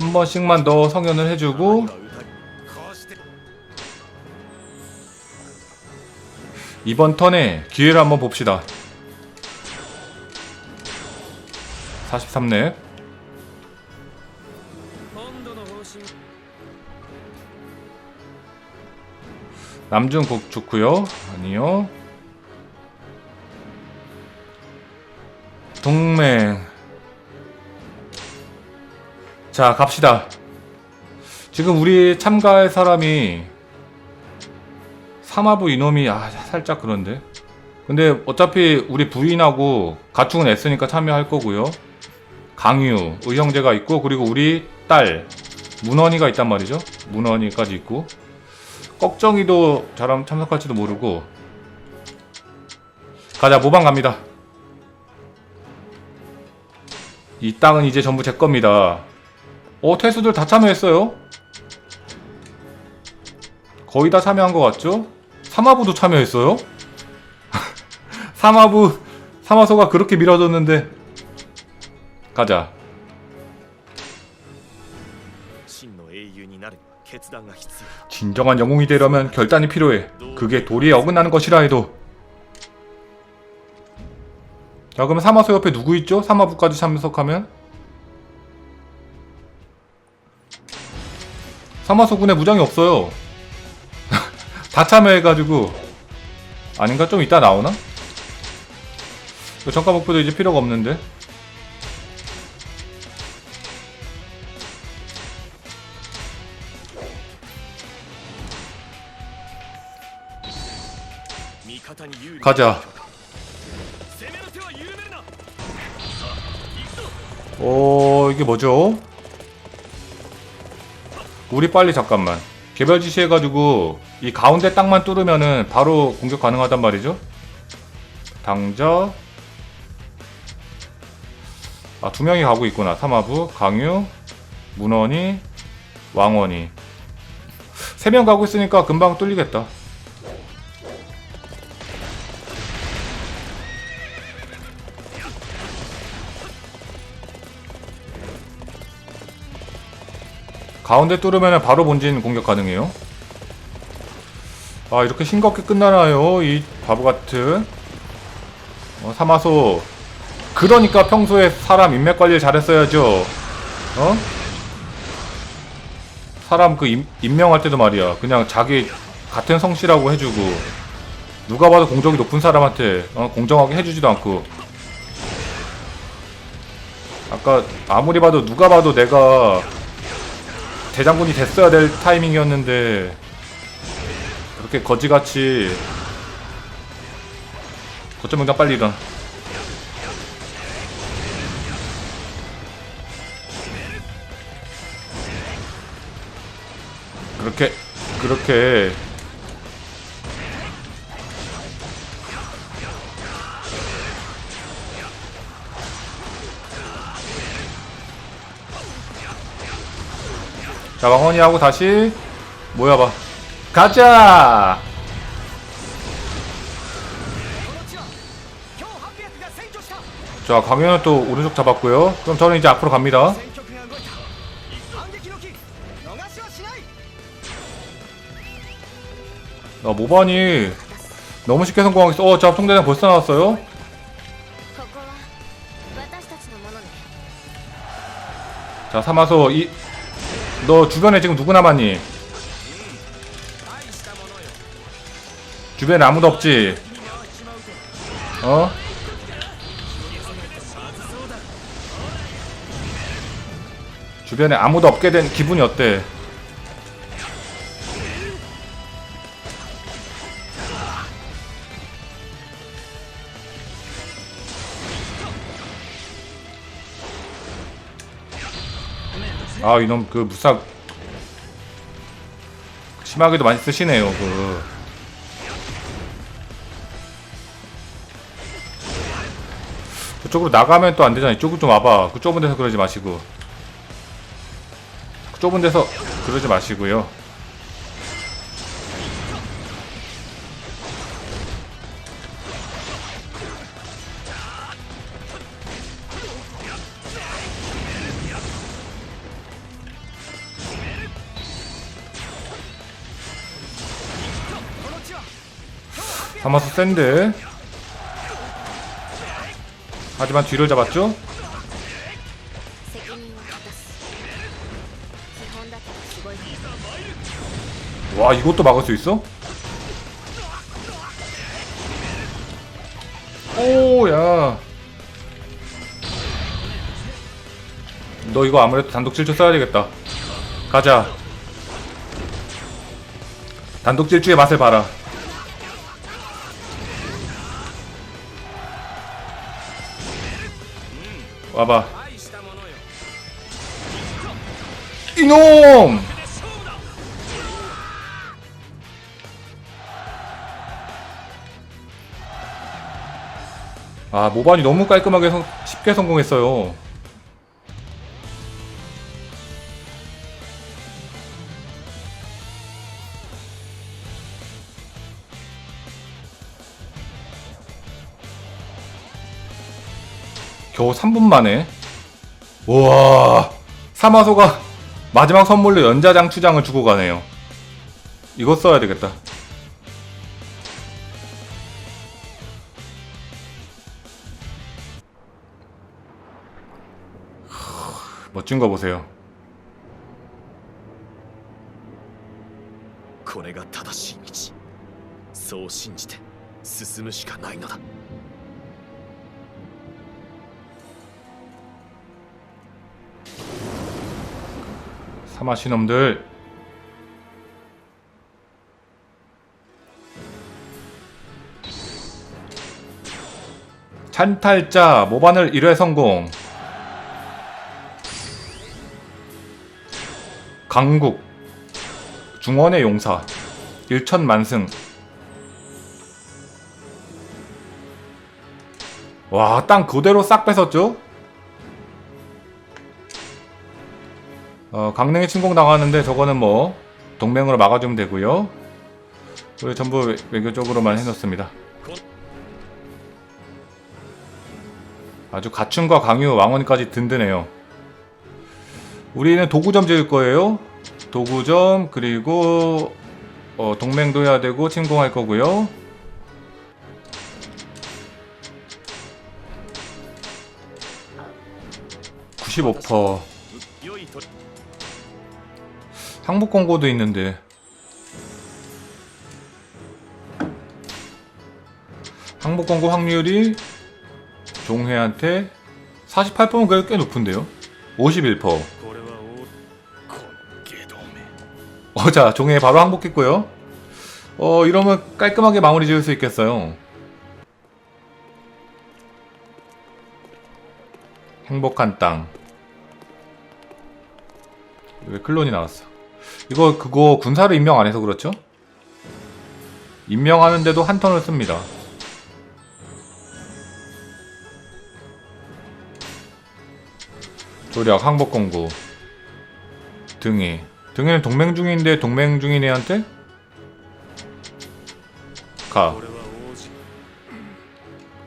한 번씩만 더 성현을 해주고 이번 턴에 기회를 한번 봅시다. 43렙. 남중국 좋구요. 아니요. 동맹. 자 갑시다. 지금 우리 참가할 사람이 사마부 이놈이 아 살짝 그런데? 근데 어차피 우리 부인하고 가축은 애쓰니까 참여할 거고요. 강유 의형제가 있고 그리고 우리 딸 문원이가 있단 말이죠. 문원이까지 있고. 꺽정이도 저랑 참석할지도 모르고. 가자 모방 갑니다. 이 땅은 이제 전부 제 겁니다 어 태수들 다 참여했어요? 거의 다 참여한 것 같죠? 사마부도 참여했어요? 사마부 사마소가 그렇게 밀어줬는데. 가자. 진정한 영웅이 되려면 결단이 필요해. 그게 도리에 어긋나는 것이라 해도. 자 그럼 사마소 옆에 누구 있죠? 사마부까지 참석하면? 사마소군에 무장이 없어요. 다 참여해가지고 아닌가? 좀 이따 나오나? 정가 목표도 이제 필요가 없는데 가자 오 어, 이게 뭐죠? 우리 빨리 잠깐만. 개별 지시해가지고 이 가운데 땅만 뚫으면은 바로 공격 가능하단 말이죠? 당저. 아 두 명이 가고 있구나. 사마부 강유 문원이 왕원이. 세 명 가고 있으니까 금방 뚫리겠다 가운데 뚫으면 바로 본진 공격 가능해요. 아 이렇게 싱겁게 끝나나요? 이 바보 같은 어, 사마소. 그러니까 평소에 사람 인맥 관리를 잘했어야죠. 어? 사람 그 임, 임명할 때도 말이야. 그냥 자기 같은 성씨라고 해주고 누가 봐도 공적이 높은 사람한테 어, 공정하게 해주지도 않고 아까 아무리 봐도 누가 봐도 내가 대장군이 됐어야 될 타이밍이었는데 그렇게 거지같이 거점 명장 빨리 일어나. 그렇게 그렇게 자가 허니하고 다시 모여봐. 가자 자 강현은 또 오른쪽 잡았고요. 그럼 저는 이제 앞으로 갑니다. 나 모반이 너무 쉽게 성공하겠어. 어 자, 통대장 벌써 나왔어요. 자 삼아서 이 너 주변에 지금 누구 남았니? 주변에 아무도 없지? 어? 주변에 아무도 없게 된 기분이 어때? 아 이놈 그 무싹 심하게도 많이 쓰시네요 그 그쪽으로 나가면 또 안 되잖아. 이쪽으로 좀 와봐. 그 좁은 데서 그러지 마시고. 그 좁은 데서 그러지 마시고요. 가마솥 샌드. 하지만 뒤를 잡았죠? 와 이것도 막을 수 있어? 오야. 너 이거 아무래도 단독 질주 써야 되겠다. 가자. 단독 질주의 맛을 봐라. 와봐. 이놈! 아 모반이 너무 깔끔하게 성, 쉽게 성공했어요. 겨우 3분 만에 우와 사마소가 마지막 선물로 연자장 추장을 주고 가네요. 이거 써야 되겠다. 하, 멋진 거 보세요. 사마시 놈들. 찬탈자 모반을 1회 성공. 강국 중원의 용사 일천만승 와 땅 그대로 싹 뺏었죠? 어, 강릉에 침공 당하는데 저거는 뭐 동맹으로 막아주면 되고요. 우리 전부 외- 외교적으로만 해놓습니다. 아주 가춘과 강유 왕원까지 든든해요. 우리는 도구점 지을 거예요. 도구점 그리고 어, 동맹도 해야 되고 침공할 거고요. (95%) 항복 광고도 있는데 항복 광고 확률이 종회한테 48%는 그래도 꽤 높은데요 51% 어, 자, 종해 바로 항복했고요. 어, 이러면 깔끔하게 마무리 지을 수 있겠어요. 행복한 땅. 왜 클론이 나왔어? 이거 그거 군사를 임명 안 해서 그렇죠? 임명하는데도 한 턴을 씁니다. 조력, 항복공구 등이 등이는 동맹 중인데 동맹 중인 애한테? 가.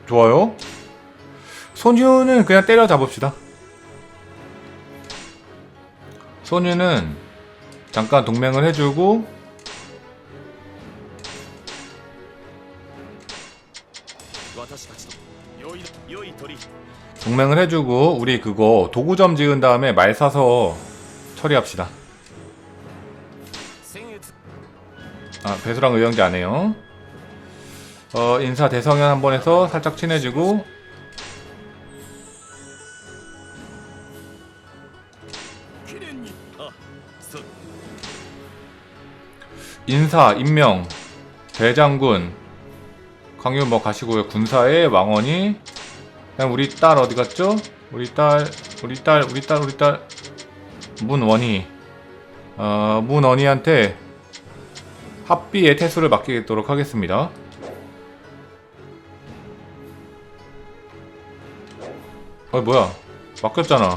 좋아요. 손유는 그냥 때려 잡읍시다. 손유는 잠깐 동맹을 해주고 동맹을 해주고 우리 그거 도구점 지은 다음에 말 사서 처리합시다. 아 배수랑 의형제 안해요. 어 인사 대성현 한번 해서 살짝 친해지고 인사 임명 대장군 강유 뭐 가시고요 군사의 왕원이 그냥 우리 딸 어디 갔죠? 우리 딸 우리 딸 우리 딸 우리 딸 문원희 어 문원희한테 합비의 태수를 맡기도록 하겠습니다. 어 뭐야 맡겼잖아.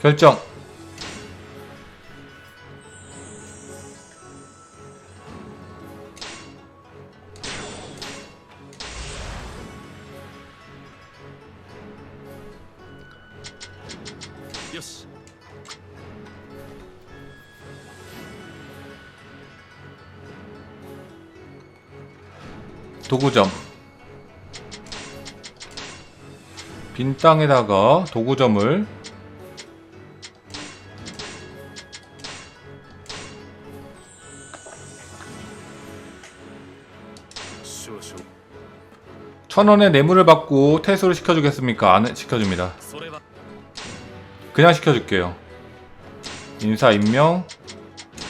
결정. 도구점. 빈 땅에다가 도구점을 선원의 뇌물을 받고 퇴소를 시켜주겠습니까? 안 시켜줍니다. 그냥 시켜줄게요. 인사 임명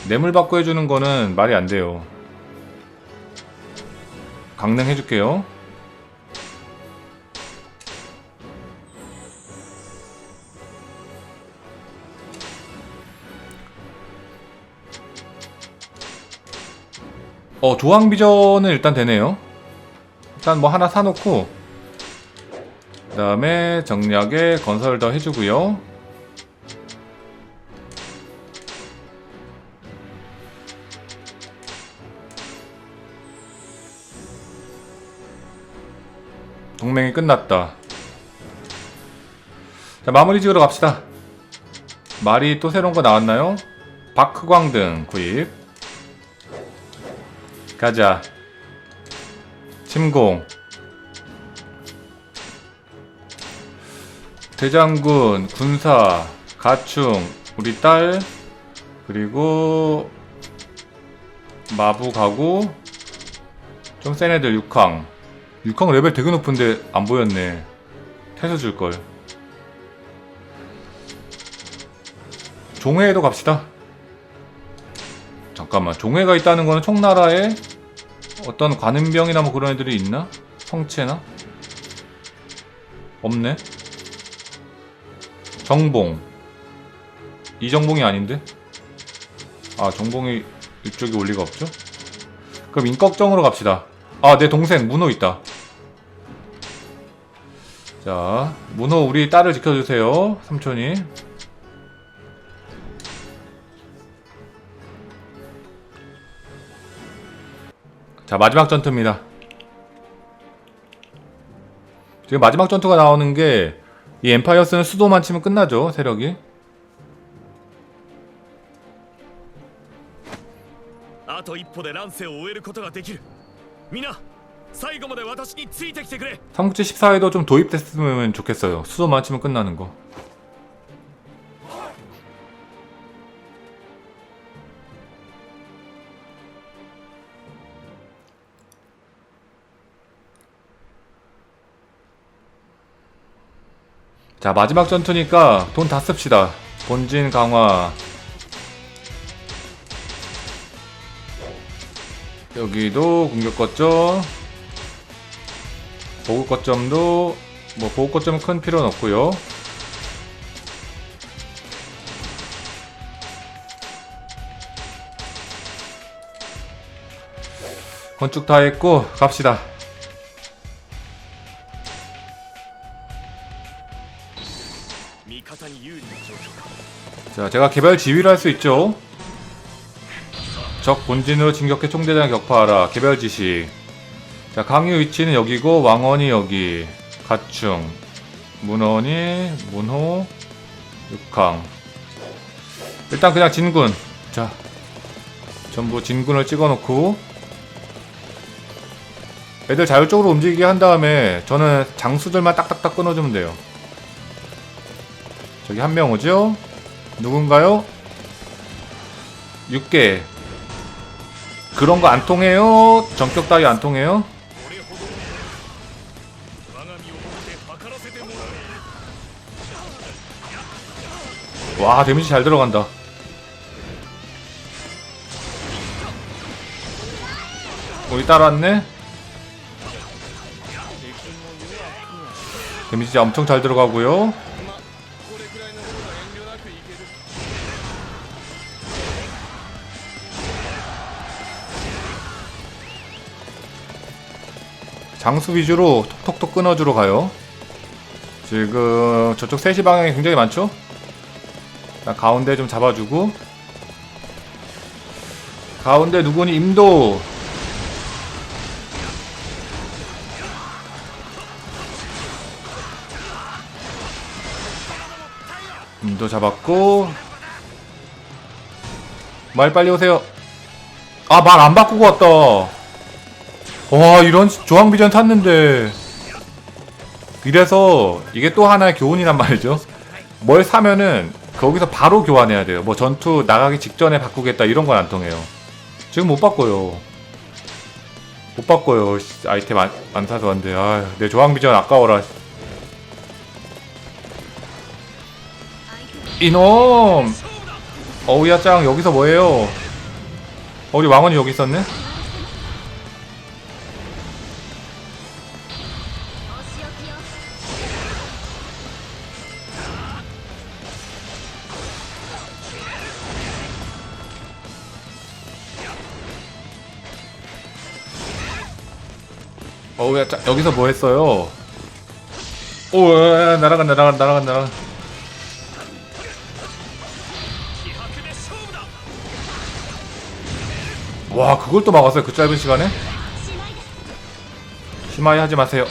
뇌물 받고 해주는 거는 말이 안 돼요. 강릉 해줄게요. 어, 조항비전은 일단 되네요. 일단 뭐 하나 사놓고 그 다음에 정략에 건설 더 해주고요 동맹이 끝났다. 자, 마무리 지으러 갑시다. 말이 또 새로운 거 나왔나요? 바크광등 구입. 가자. 침공. 대장군, 군사, 가충, 우리 딸, 그리고 마부 가구, 좀센 애들 6항. 6항 레벨 되게 높은데 안 보였네. 태서 줄걸. 종회에도 갑시다. 잠깐만, 종회가 있다는 거는 총나라에 어떤 관음병이나 뭐 그런 애들이 있나? 성체나? 없네. 정봉. 이 정봉이 아닌데? 아, 정봉이 이쪽에 올 리가 없죠? 그럼 인걱정으로 갑시다. 아, 내 동생 문호 있다. 자, 문호 우리 딸을 지켜주세요. 삼촌이. 자 마지막 전투입니다. 지금 마지막 전투가 나오는 게 이 엠파이어스는 수도만 치면 끝나죠 세력이. 삼국지 14회도 좀 도입됐으면 좋겠어요. 수도만 치면 끝나는 거. 자, 마지막 전투니까 돈 다 씁시다. 본진 강화. 여기도 공격 거점. 보급 거점도 뭐 보급 거점은 큰 필요는 없고요. 건축 다 했고 갑시다.「 자, 제가 개별 지휘를 할 수 있죠. 적 본진으로 진격해 총대장 격파하라. 개별 지시. 자, 강유 위치는 여기고 왕원이 여기. 가충. 문원이 문호 육항. 일단 그냥 진군. 자. 전부 진군을 찍어 놓고 애들 자율적으로 움직이게 한 다음에 저는 장수들만 딱딱딱 끊어주면 돼요. 저기 한 명 오죠? 누군가요? 6개 그런 거 안 통해요? 전격 따위 안 통해요? 와 데미지 잘 들어간다 우리 따라왔네 데미지 엄청 잘 들어가고요 장수 위주로 톡톡톡 끊어주러 가요. 지금 저쪽 3시 방향이 굉장히 많죠? 자, 가운데 좀 잡아주고. 가운데 누구니? 임도. 임도 잡았고. 말 빨리 오세요. 아 말 안 바꾸고 왔다 와 이런 조항비전 탔는데. 이래서 이게 또 하나의 교훈이란 말이죠. 뭘 사면은 거기서 바로 교환해야 돼요. 뭐 전투 나가기 직전에 바꾸겠다 이런 건 안 통해요. 지금 못 바꿔요. 못 바꿔요. 씨, 아이템 안, 안 사서 안돼 아내 조항비전 아까워라. 이놈! 어우야 짱 여기서 뭐해요? 어, 우리 왕언이 여기 있었네 어우야 짜, 여기서 뭐 했어요? 오 날아간 날아간 날아간 날아간 와 그걸 또 막았어요 그 짧은 시간에? 심하게 하지 마세요.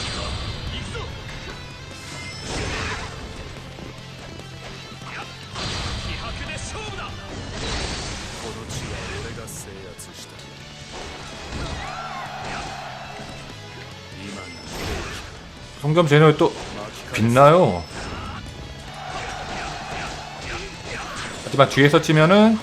성점 제노에 또 빛나요. 하지만 뒤에서 치면은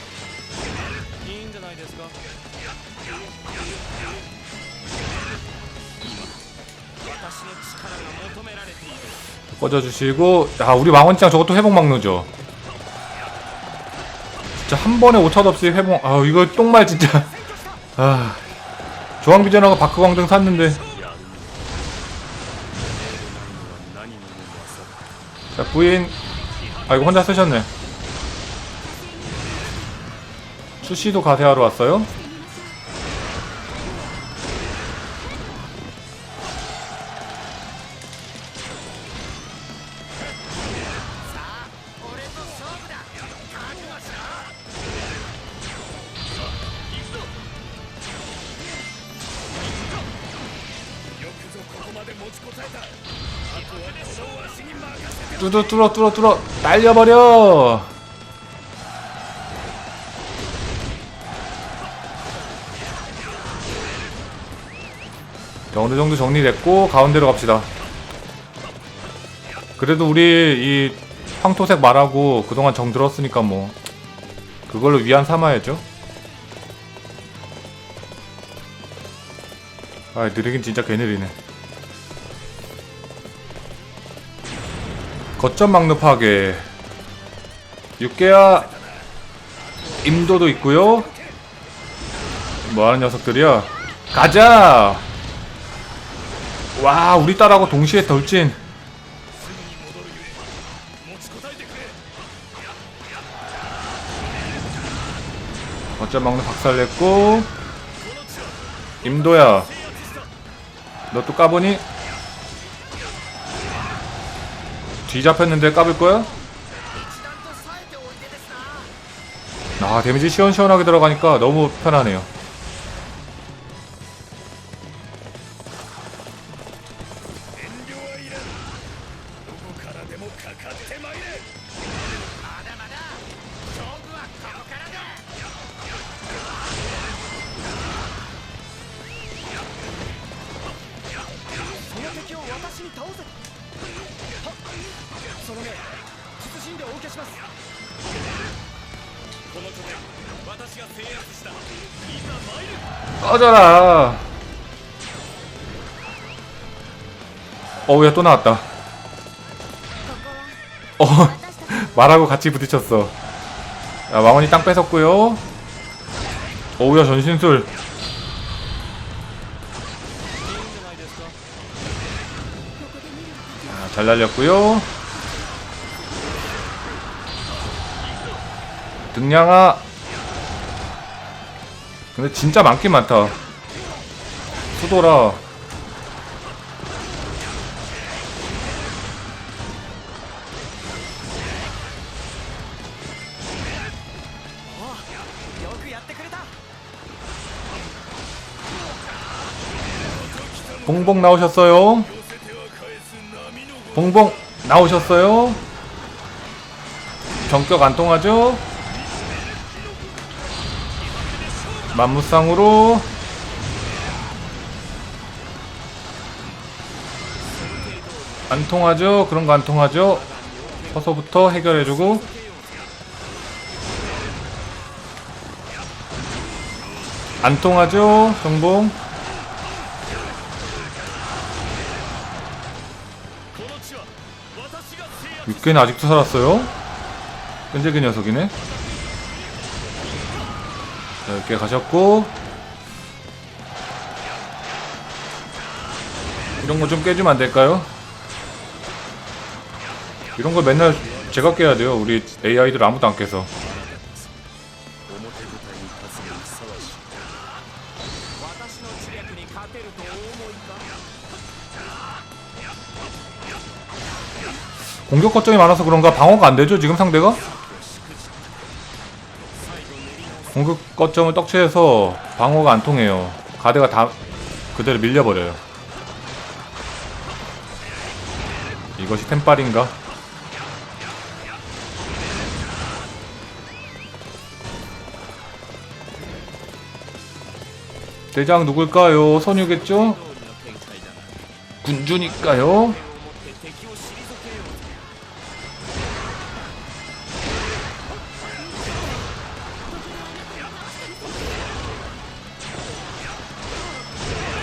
꺼져주시고 야 우리 망원짱 저것도 회복 막노죠. 진짜 한 번에 오차도 없이 회복 아 이거 똥말 진짜. 아 조항비전하고 바크광등 샀는데. 부인 아 이거 혼자 쓰셨네 수시도 가세하러 왔어요? 뚜두 뚫어 뚫어 뚫어. 날려버려. 자 어느정도 정리됐고 가운데로 갑시다. 그래도 우리 이 황토색 말하고 그동안 정 들었으니까 뭐 그걸로 위안 삼아야죠. 아 느리긴 진짜 개느리네. 거점 막루 파괴. 육개야 임도도 있고요. 뭐하는 녀석들이야? 가자! 와 우리 딸하고 동시에 돌진. 거점 막루 박살냈고. 임도야 너 또 까보니? 뒤잡혔는데 까불 거야? 아 데미지 시원시원하게 들어가니까 너무 편하네요 꺼져라 어우야 또 나왔다. 어 말하고 같이 부딪혔어. 야 망원이 땅 뺏었고요. 어우야 전신술. 아, 잘 날렸고요. 등량아. 근데 진짜 많긴 많다. 수도라 봉봉 나오셨어요? 봉봉 나오셨어요? 전격 안 통하죠? 만무쌍으로 안 통하죠? 그런 거 안 통하죠? 서서부터 해결해주고 안 통하죠? 정봉 육개는 아직도 살았어요? 근데 그 녀석이네 이렇게 가셨고 이런 거 좀 깨주면 안 될까요? 이런 거 맨날 제가 깨야 돼요. 우리 AI들 아무도 안 깨서. 공격 걱정이 많아서 그런가 방어가 안 되죠 지금 상대가? 공급 거점을 떡치해서 방어가 안 통해요. 가드가 다 그대로 밀려버려요. 이것이 템빨인가? 대장 누굴까요? 선유겠죠? 군주니까요?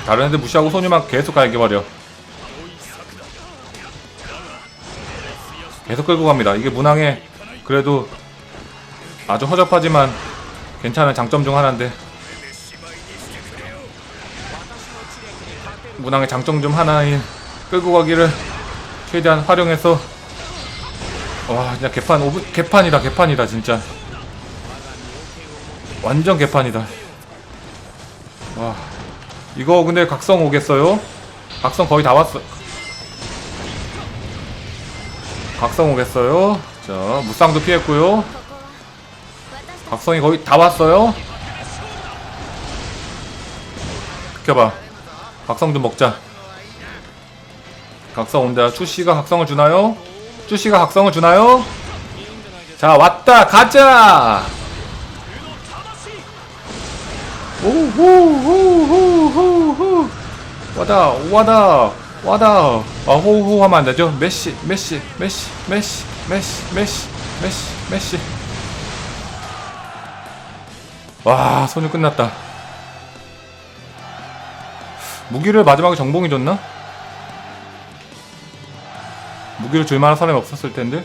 다른 애들 무시하고 소녀만 계속 가게 버려. 계속 끌고 갑니다. 이게 문항에 그래도 아주 허접하지만 괜찮은 장점 중 하나인데. 문항의 장점 중 하나인 끌고 가기를 최대한 활용해서 와 진짜 개판 오분 개판이다 개판이다 진짜. 완전 개판이다. 이거 근데 각성 오겠어요? 각성 거의 다 왔어 각성 오겠어요? 자 무쌍도 피했고요 각성이 거의 다 왔어요? 지켜봐 각성도 먹자 각성 온다 추씨가 각성을 주나요? 추씨가 각성을 주나요? 자 왔다 가자 오호호호 호호 와다 와다 와다. 아 호호 하면 안 되죠? 메시 메시 메시 메시 메시 메시 메시 메시. 와 손이 끝났다. 무기를 마지막에 정봉이 줬나? 무기를 줄 만한 사람이 없었을 텐데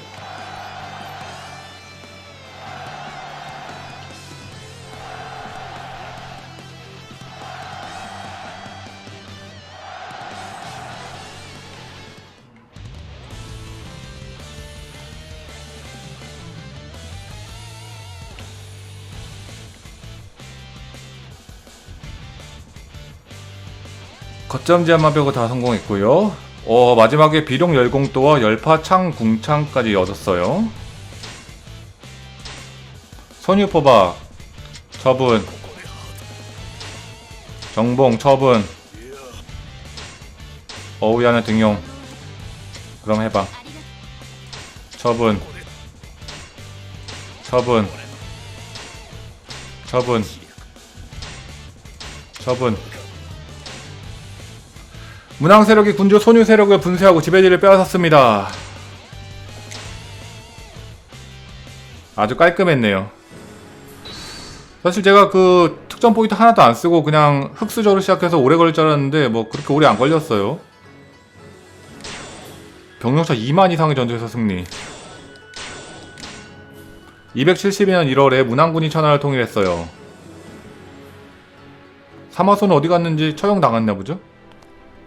접점제한만 빼고 다 성공했고요. 어, 마지막에 비룡 열공도와 열파창 궁창까지 얻었어요. 선유포박 처분. 정봉 처분. 어우야는 등용. 그럼 해봐. 처분. 처분. 처분. 처분. 문항 세력이 군주 소유 세력을 분쇄하고 지배지를 빼앗았습니다. 아주 깔끔했네요. 사실 제가 그 특전 포인트 하나도 안 쓰고 그냥 흑수저로 시작해서 오래 걸릴 줄 알았는데 뭐 그렇게 오래 안 걸렸어요. 병력차 2만 이상의 전투에서 승리. 272년 1월에 문항군이 천하를 통일했어요. 사마소는 어디 갔는지 처형당했나 보죠?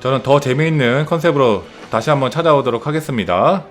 저는 더 재미있는 컨셉으로 다시 한번 찾아오도록 하겠습니다